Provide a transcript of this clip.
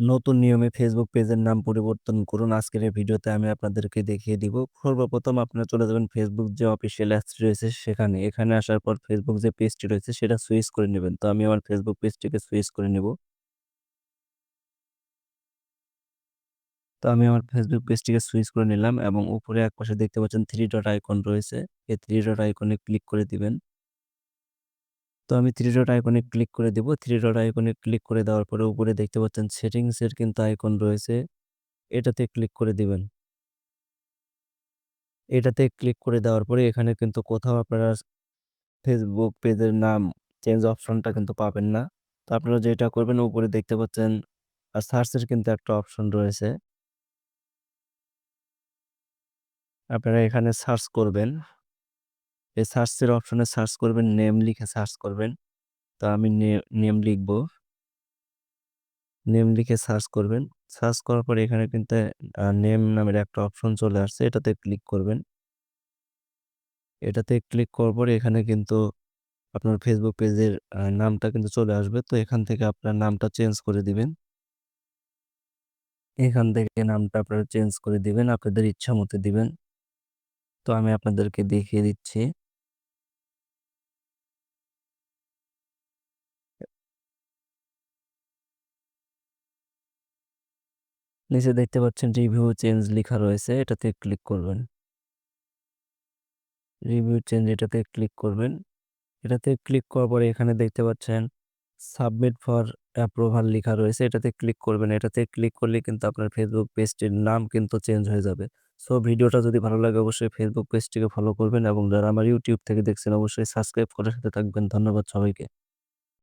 নতুন নিয়মে ফেসবুক পেজের নাম পরিবর্তন করুন। আজকের এই ভিডিওতে আমি আপনাদেরকে দেখিয়ে দিব। সর্বপ্রথম আপনারা চলে যাবেন ফেসবুক যে অফিসিয়াল অ্যাপসটি রয়েছে সেখানে। এখানে আসার পর ফেসবুক যে পেজটি রয়েছে সেটা সুইচ করে নেবেন। তো আমি আমার ফেসবুক পেজটিকে সুইচ করে নেব। তো আমি আমার ফেসবুক পেজটিকে সুইচ করে নিলাম এবং উপরে একপাশে দেখতে পাচ্ছেন থ্রি ডট আইকন রয়েছে। এই থ্রি ডট আইকনে ক্লিক করে দিবেন। তো আমি থ্রি ডট আইকনে ক্লিক করে দিব। থ্রি ডট আইকনে ক্লিক করে দেওয়ার পরে উপরে দেখতে পাচ্ছেন সেটিংসের কিন্তু আইকন রয়েছে। এটাতে ক্লিক করে দিবেন। এটাতে ক্লিক করে দেওয়ার পরে এখানে কিন্তু কোথাও আপনারা ফেসবুক পেজের নাম চেঞ্জ অপশনটা কিন্তু পাবেন না। তো আপনারা যেটা করবেন, উপরে দেখতে পাচ্ছেন আ সার্চ এর কিন্তু একটা অপশন রয়েছে। আপনারা এখানে সার্চ করবেন। এই সার্চ এর অপশনে সার্চ করবেন নেম লিখে সার্চ করবেন। তো আমি নেম লিখব। নেম লিখে সার্চ করবেন। সার্চ করার পরে এখানে কিন্তু নেম নামের একটা অপশন চলে আসছে। এটাতে ক্লিক করবেন। এটাতে ক্লিক করার পরে এখানে কিন্তু আপনার ফেসবুক পেজের নামটা কিন্তু চলে আসবে। তো এখান থেকে আপনার নামটা চেঞ্জ করে দিবেন। এখান থেকে নামটা আপনারা চেঞ্জ করে দিবেন। আপনাদের ইচ্ছা মতো দিবেন। তো আমি আপনাদেরকে দেখিয়ে দিচ্ছি। নিচে দেখতে পাচ্ছেন রিভিউ চেঞ্জ লেখা রয়েছে। এটাতে ক্লিক করবেন। রিভিউ চেঞ্জ এটাতে ক্লিক করবেন। এটাতে ক্লিক করার পরে এখানে দেখতে পাচ্ছেন সাবমিট ফর অ্যাপ্রুভাল লেখা রয়েছে। এটাতে ক্লিক করবেন। এটাতে ক্লিক করলে কিন্তু আপনার ফেসবুক পেজটির নাম কিন্তু চেঞ্জ হয়ে যাবে। সো ভিডিওটা যদি ভালো লাগে অবশ্যই ফেসবুক পেজটিকে ফলো করবেন এবং যারা আমার ইউটিউব থেকে দেখছেন অবশ্যই সাবস্ক্রাইব করে সাথে থাকবেন। ধন্যবাদ সবাইকে।